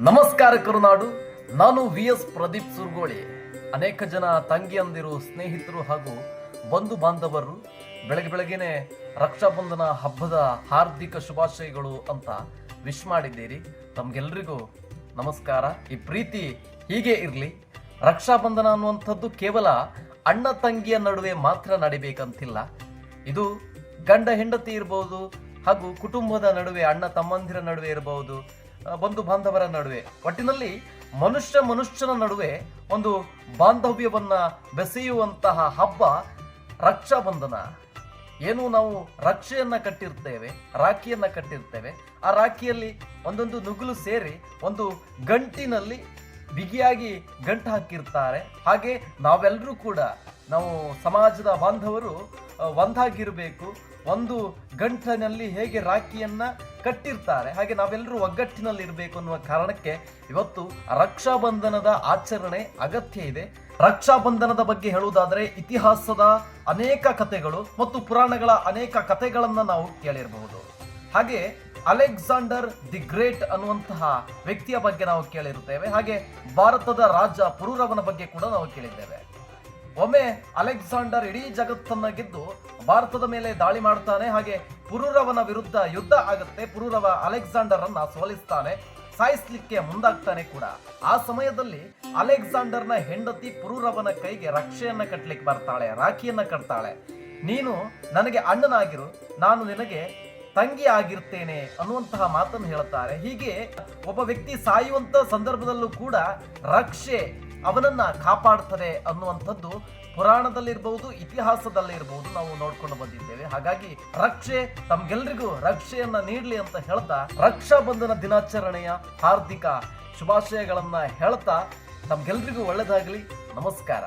ನಮಸ್ಕಾರ ಕರುನಾಡು. ನಾನು V S Pradeep ಸುರ್ಗೋಳಿ. ಅನೇಕ ಜನ ತಂಗಿಯಂದಿರು, ಸ್ನೇಹಿತರು ಹಾಗೂ ಬಂಧು ಬಾಂಧವರು ಬೆಳಗ್ಗೆ ಬೆಳಗ್ಗೆನೆ ರಕ್ಷಾಬಂಧನ ಹಬ್ಬದ ಹಾರ್ದಿಕ ಶುಭಾಶಯಗಳು ಅಂತ ವಿಶ್ ಮಾಡಿದ್ದೀರಿ. ತಮ್ಗೆಲ್ರಿಗೂ ನಮಸ್ಕಾರ. ಈ ಪ್ರೀತಿ ಹೀಗೆ ಇರಲಿ. ರಕ್ಷಾಬಂಧನ ಅನ್ನುವಂಥದ್ದು ಕೇವಲ ಅಣ್ಣ ತಂಗಿಯ ನಡುವೆ ಮಾತ್ರ ನಡಿಬೇಕಂತಿಲ್ಲ. ಇದು ಗಂಡ ಹೆಂಡತಿ ಇರಬಹುದು ಹಾಗೂ ಕುಟುಂಬದ ನಡುವೆ, ಅಣ್ಣ ತಮ್ಮಂದಿರ ನಡುವೆ ಇರಬಹುದು ಬಂಧು ಬಾಂಧವರ ನಡುವೆ. ಒಟ್ಟಿನಲ್ಲಿ ಮನುಷ್ಯ ಮನುಷ್ಯನ ನಡುವೆ ಒಂದು ಬಾಂಧವ್ಯವನ್ನ ಬೆಸೆಯುವಂತಹ ಹಬ್ಬ ರಕ್ಷಾಬಂಧನ ಏನು ನಾವು ರಕ್ಷೆಯನ್ನ ಕಟ್ಟಿರ್ತೇವೆ, ರಾಖಿಯನ್ನ ಕಟ್ಟಿರ್ತೇವೆ. ಆ ರಾಖಿಯಲ್ಲಿ ಒಂದೊಂದು ನುಗ್ಗಲು ಸೇರಿ ಒಂದು ಗಂಟಿನಲ್ಲಿ ಬಿಗಿಯಾಗಿ ಗಂಟು ಹಾಕಿರ್ತಾರೆ. ಹಾಗೆ ನಾವೆಲ್ಲರೂ ಕೂಡ ನಾವು ಸಮಾಜದ ಬಾಂಧವರು ಒಂದಾಗಿರಬೇಕು. ಒಂದು ಗಂಟಲಿನಲ್ಲಿ ಹೇಗೆ ರಾಖಿಯನ್ನು ಕಟ್ಟಿರ್ತಾರೆ. ಹಾಗೆ ನಾವೆಲ್ಲರೂ ಒಗ್ಗಟ್ಟಿನಲ್ಲಿ ಇರಬೇಕು ಅನ್ನುವ ಕಾರಣಕ್ಕೆ ಇವತ್ತು ರಕ್ಷಾಬಂಧನದ ಆಚರಣೆ ಅಗತ್ಯ ಇದೆ. ರಕ್ಷಾಬಂಧನದ ಬಗ್ಗೆ ಹೇಳುವುದಾದರೆ ಇತಿಹಾಸದ ಅನೇಕ ಕಥೆಗಳು ಮತ್ತು ಪುರಾಣಗಳ ಅನೇಕ ಕಥೆಗಳನ್ನು ನಾವು ಕೇಳಿರಬಹುದು. ಹಾಗೆ ಅಲೆಕ್ಸಾಂಡರ್ ದಿ ಗ್ರೇಟ್ ಅನ್ನುವಂತಹ ವ್ಯಕ್ತಿಯ ಬಗ್ಗೆ ನಾವು ಕೇಳಿರುತ್ತೇವೆ. ಹಾಗೆ ಭಾರತದ ರಾಜ ಪುರೂರವನ ಬಗ್ಗೆ ಕೂಡ ನಾವು ಕೇಳಿದ್ದೇವೆ. ಒಮ್ಮೆ ಅಲೆಕ್ಸಾಂಡರ್ ಇಡೀ ಜಗತ್ತನ್ನ ಗೆದ್ದು ಭಾರತದ ಮೇಲೆ ದಾಳಿ ಮಾಡ್ತಾನೆ, ಹಾಗೆ ಪುರೂರವನ ವಿರುದ್ಧ ಯುದ್ಧ ಆಗುತ್ತೆ, ಪುರೂರವ ಅಲೆಕ್ಸಾಂಡರ್ ಅನ್ನ ಸೋಲಿಸ್ತಾನೆ, ಸಾಯಿಸ್ಲಿಕ್ಕೆ ಮುಂದಾಗ್ತಾನೆ ಕೂಡ. ಆ ಸಮಯದಲ್ಲಿ ಅಲೆಕ್ಸಾಂಡರ್ನ ಹೆಂಡತಿ ಪುರೂರವನ ಕೈಗೆ ರಕ್ಷೆಯನ್ನ ಕಟ್ಟಲಿಕ್ಕೆ ಬರ್ತಾಳೆ, ರಾಖಿಯನ್ನ ಕಟ್ತಾಳೆ. ನೀನು ನನಗೆ ಅಣ್ಣನಾಗಿರು, ನಾನು ನಿನಗೆ ತಂಗಿ ಆಗಿರ್ತೇನೆ ಅನ್ನುವಂತಹ ಮಾತನ್ನು ಹೇಳುತ್ತಾರೆ. ಹೀಗೆ ಒಬ್ಬ ವ್ಯಕ್ತಿ ಸಾಯುವಂತ ಸಂದರ್ಭದಲ್ಲೂ ಕೂಡ ರಕ್ಷೆ ಅವನನ್ನ ಕಾಪಾಡ್ತಾರೆ ಅನ್ನುವಂಥದ್ದು ಪುರಾಣದಲ್ಲಿರ್ಬಹುದು ಇತಿಹಾಸದಲ್ಲಿರ್ಬಹುದು ನಾವು ನೋಡ್ಕೊಂಡು ಬಂದಿದ್ದೇವೆ. ಹಾಗಾಗಿ ರಕ್ಷೆ, ತಮ್ಗೆಲ್ರಿಗೂ ರಕ್ಷೆಯನ್ನ ನೀಡಲಿ ಅಂತ ಹೇಳ್ತಾ, ರಕ್ಷಾ ಬಂಧನ ದಿನಾಚರಣೆಯ ಹಾರ್ದಿಕ ಶುಭಾಶಯಗಳನ್ನ ಹೇಳ್ತಾ, ತಮ್ಗೆಲ್ರಿಗೂ ಒಳ್ಳೆದಾಗಲಿ. ನಮಸ್ಕಾರ.